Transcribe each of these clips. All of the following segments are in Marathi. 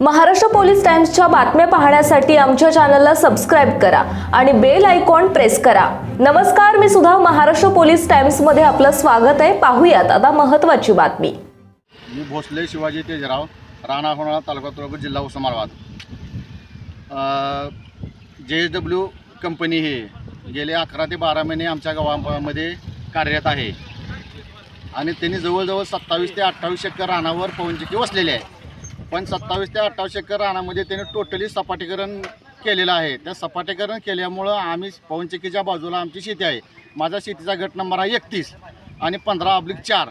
महाराष्ट्र पोलीस टाइम्सच्या बातम्या पाहण्यासाठी आमच्या चॅनलला सबस्क्राईब करा आणि बेल आयकॉन प्रेस करा. नमस्कार मी सुद्धा महाराष्ट्र पोलीस टाइम्समध्ये आपलं स्वागत आहे. पाहूयात आता महत्त्वाची बातमी. मी भोसले शिवाजी तेजराव राणा होणाळा तालुका तुळजापूर जिल्हा उस्मानाबाद. जे एस डब्ल्यू कंपनी हे गेले अकरा ते बारा महिने आमच्या गावामध्ये कार्यरत आहे. आणि त्यांनी जवळजवळ सत्तावीस ते अठ्ठावीस एकर रानावर पवनचक्की वसलेली आहे. पण सत्तावीस ते अठ्ठावीस एकर रानामध्ये त्यांनी टोटली सपाटीकरण केलेलं आहे. त्या सपाटीकरण केल्यामुळं आम्ही पवनचक्कीच्या बाजूला आमची शेती आहे. माझा शेतीचा गट नंबर आहे एकतीस आणि पंधरा ऑब्लिक चार.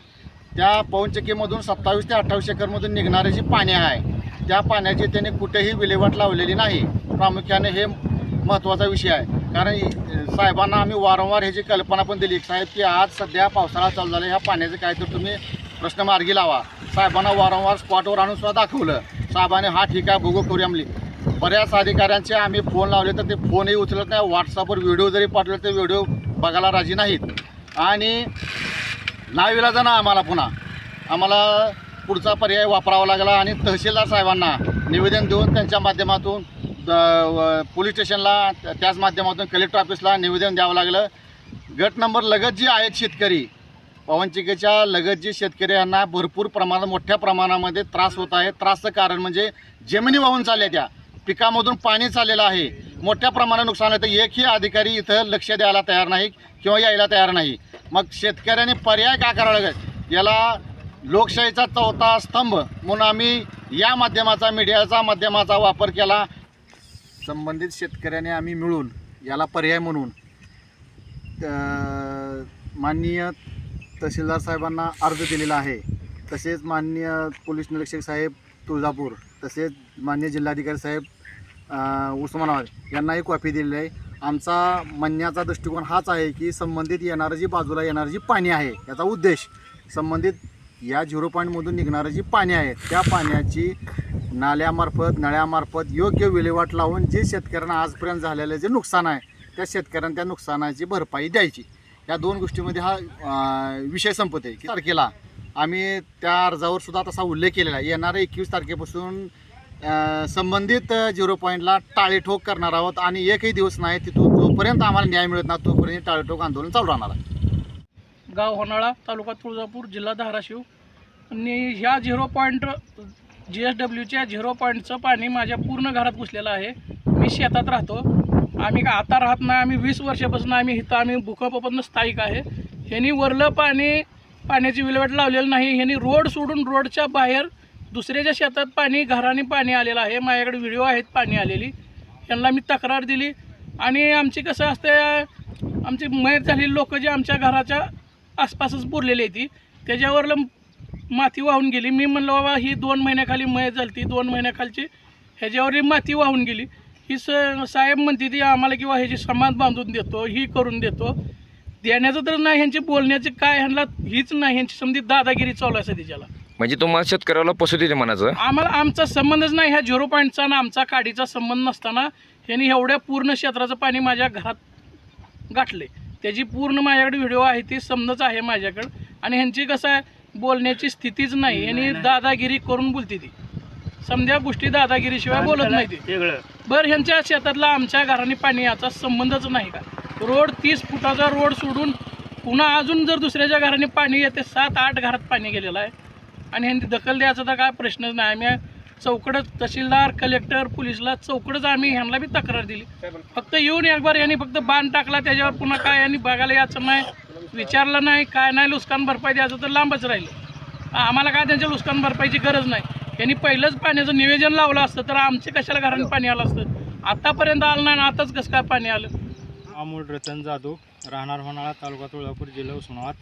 त्या पवनचक्कीमधून सत्तावीस ते अठ्ठावीस एकरमधून निघणारे जी पाणी आहे त्या पाण्याची त्यांनी कुठेही विल्हेवाट लावलेली नाही. प्रामुख्याने हे महत्त्वाचा विषय आहे. कारण साहेबांना आम्ही वारंवार ह्याची कल्पना पण दिली साहेब की आज सध्या पावसाळा चालू झाला ह्या पाण्याचं काय तर तुम्ही प्रश्न मार्गी लावा. साहेबांना वारंवार स्पॉटवर आणून सुद्धा दाखवलं. साहेबांनी हा ठीक आहे बघू करू आमली बऱ्याच अधिकाऱ्यांचे आम्ही फोन लावले तर ते फोनही उचलत नाही. व्हॉट्सअपवर व्हिडिओ जरी पाठवले तर व्हिडिओ बघायला राजी नाहीत. आणि नाविला ना आम्हाला पुन्हा. आम्हाला पुढचा पर्याय वापरावा लागला आणि तहसीलदार साहेबांना निवेदन देऊन त्यांच्या माध्यमातून पोलीस स्टेशनला त्या- त्याच माध्यमातून कलेक्टर ऑफिसला निवेदन द्यावं लागलं. गट नंबर लगत जी आहेत शेतकरी पवनचिकेच्या लगत जे शेतकरी यांना भरपूर प्रमाणात मोठ्या प्रमाणामध्ये त्रास होत आहे. त्रासचं कारण म्हणजे जमिनी वाहून चालल्या त्या. पिकामधून पाणी चाललेलं आहे. मोठ्या प्रमाणात नुकसान होतं. एकही अधिकारी इथं लक्ष द्यायला तयार नाही किंवा यायला तयार नाही. मग शेतकऱ्यांनी पर्याय काय करावा लागेल? याला लोकशाहीचा चौथा स्तंभ म्हणून आम्ही या माध्यमाचा मीडियाचा माध्यमाचा वापर केला. संबंधित शेतकऱ्याने आम्ही मिळून याला पर्याय म्हणून माननीय तहसीलदार साहेबांना अर्ज दिलेला आहे. तसेच माननीय पोलीस निरीक्षक साहेब तुळजापूर तसेच माननीय जिल्हाधिकारी साहेब उस्मानाबाद यांनाही कॉपी दिलेली आहे. आमचा म्हणण्याचा दृष्टिकोन हाच आहे की संबंधित येणारं जी बाजूला येणारं जी पाणी आहे याचा उद्देश संबंधित या झिरो पॉईंटमधून निघणारं जी पाणी आहे त्या पाण्याची नाल्यामार्फत नळ्यामार्फत योग्य विल्हेवाट लावून जे शेतकऱ्यांना आजपर्यंत झालेलं जे नुकसान आहे त्या शेतकऱ्यांना त्या नुकसानाची भरपाई द्यायची. या दोन गोष्टीमध्ये हा विषय संपत आहे. की तारखेला आम्ही त्या अर्जावर सुद्धा तसा उल्लेख केलेला आहे. येणाऱ्या एकवीस तारखेपासून संबंधित झिरो पॉईंटला टाळेठोक करणार आहोत आणि एकही दिवस नाही तिथून जोपर्यंत आम्हाला न्याय मिळत नाही तोपर्यंत टाळेठोक आंदोलन चालू राहणार आहे. गाव होनाळा तालुका तुळजापूर जिल्हा धाराशिव. आणि ह्या झिरो पॉईंट जी एस डब्ल्यूच्या झिरो पॉईंटचं पाणी माझ्या पूर्ण घरात घुसलेलं आहे. मी शेतात राहतो. आम्ही का आता राहत नाही आम्ही वीस वर्षापासून आम्ही इथं आम्ही भूकंपापासून स्थायिक आहे. ह्यांनी वरलं पाणी पाण्याची विल्हेवाट लावलेलं नाही. ह्यांनी रोड सोडून रोडच्या बाहेर दुसऱ्याच्या शेतात पाणी घराने पाणी आलेलं आहे. माझ्याकडे व्हिडिओ आहेत पाणी आलेली. यांना मी तक्रार दिली. आणि आमची कसं असतं आमची मयत झालेली लोक जे आमच्या घराच्या आसपासच पुरलेली आहे ती त्याच्यावरलं माती वाहून गेली. मी म्हणलं बाबा ही दोन महिन्याखाली मयत झाली ती दोन महिन्याखालची ह्याच्यावर ही माती वाहून गेली. ही स साहेब म्हणते ती आम्हाला किंवा ह्याची समाज बांधून देतो ही करून देतो. देण्याचं तर नाही ह्यांची बोलण्याची काय ह्यांना हीच नाही ह्यांची समधी दादागिरी चालू आहे सध्याच्याला. म्हणजे तुम्हाला शेतकऱ्याला पसू देते म्हणायचं? आम्हाला आमचा संबंधच नाही ह्या झिरो पॉईंटचा आणि आमचा काडीचा संबंध नसताना यांनी एवढ्या पूर्ण क्षेत्राचं पाणी माझ्या घरात गाठले त्याची पूर्ण माझ्याकडे व्हिडिओ आहे ती समजच आहे माझ्याकडं. आणि ह्यांची कसं आहे बोलण्याची स्थितीच नाही यांनी दादागिरी करून बोलते ती. समध्या गोष्टी दादागिरीशिवाय बोलत नाही ती. बरं ह्यांच्या शेतातला आमच्या घराने पाणी याचा संबंधच नाही का? रोड तीस फुटाचा रोड सोडून पुन्हा अजून जर दुसऱ्याच्या घराने पाणी येते सात आठ घरात पाणी गेलेलं आहे. आणि ह्यांनी दखल द्यायचा तर काय प्रश्नच नाही. आम्ही चौकडच तहसीलदार कलेक्टर पोलिसला चौकडच आम्ही ह्यांना बी तक्रार दिली. फक्त येऊन एक बार यांनी फक्त बांध टाकला त्याच्यावर पुन्हा काय यांनी बघायला यायचं नाही विचारलं नाही काय नाही नुकसान भरपाई द्यायचं तर लांबच राहिलं. आम्हाला काय त्यांच्या नुकसान भरपाईची गरज नाही. यांनी पहिलंच पाण्याचं निवेदन लावलं असतं तर आमचे कशाला घराने पाणी आलं असतं? आतापर्यंत आलं नाही आणि आताच कसं काय पाणी आलं? अमोल रतन जाधव राहणार होणाळा तालुका तुळजापूर जिल्हा उस्मानाबाद.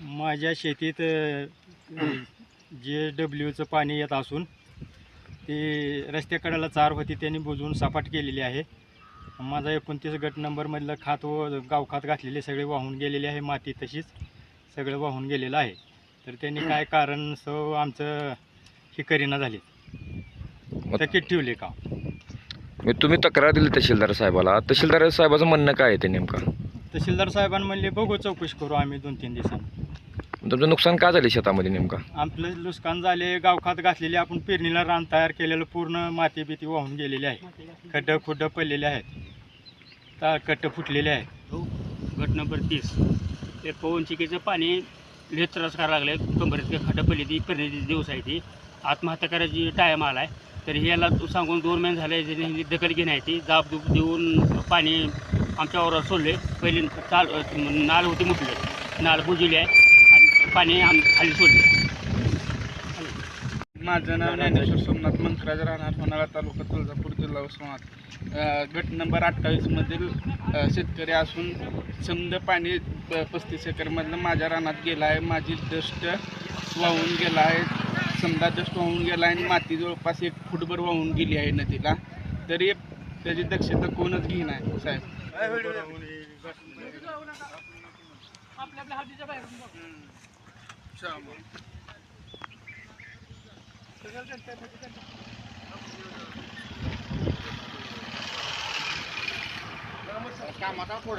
माझ्या शेतीत जे डब्ल्यूचं पाणी येत असून ते रस्त्याकडेला चार होती त्यांनी बुजवून सपाट केलेली आहे. माझा एकोणतीस गट नंबरमधलं खात व गावखात घातलेले सगळे वाहून गेलेले आहे माती तशीच सगळं वाहून गेलेलं आहे. तर त्यांनी काय कारण सो आमचं हे करीना झाले. थकीत ठेवले का? म्हणजे तुम्ही तक्रार दिली तहसीलदार साहेबाला. तहसीलदार साहेबाचं म्हणणं काय आहे ते नेमकं? तहसीलदार साहेबांनी म्हणले बघू चौकशी करू आम्ही दोन तीन दिवसांनी. तुमचं नुकसान काय झाले शेतामध्ये नेमका? आपलं नुकसान झाले गावखात घातलेले आपण पेरणीला रान तयार केलेलं पूर्ण माती बिती वाहून गेलेली आहे. खड्डं खुड्डं पडलेले आहेत. ता कट्ट फुटलेले आहेत. हो गट नंबर तीस. ते पवन चिकेचं पाणी लय त्रास करायला लागले. कंबरीत खड्डा पडली ती पेरण्याची दिवस आहे ती. आत्महत्या करायची टाईम आला आहे तर ह्याला तू सांगून दोन महिने झाले ज्याने दखल घेण्याची आहे जाब देऊन पाणी आमच्या वावरात सोडले. पहिली चाल नाल होती मुटले नाल बुजवली आहे आणि पाणी आम खाली सोडले. माझं नाव ज्ञानेश्वर सोमनाथ मंत्राज राहणार होणारा तालुका तुळजापूर जिल्हा उस्मानात गट नंबर अठ्ठावीसमधील शेतकरी असून समद पाणी प- पस्तीस एकरमधलं माझ्या रानात गेला आहे. माझी दष्ट वाहून गेला आहे. समजा जस्ट वाहून गेला आहे आणि माती जवळपास एक फुटभर वाहून गेली आहे नदीला तरी त्याची दक्षता कोणच घेणार साहेब. कामाचा फोन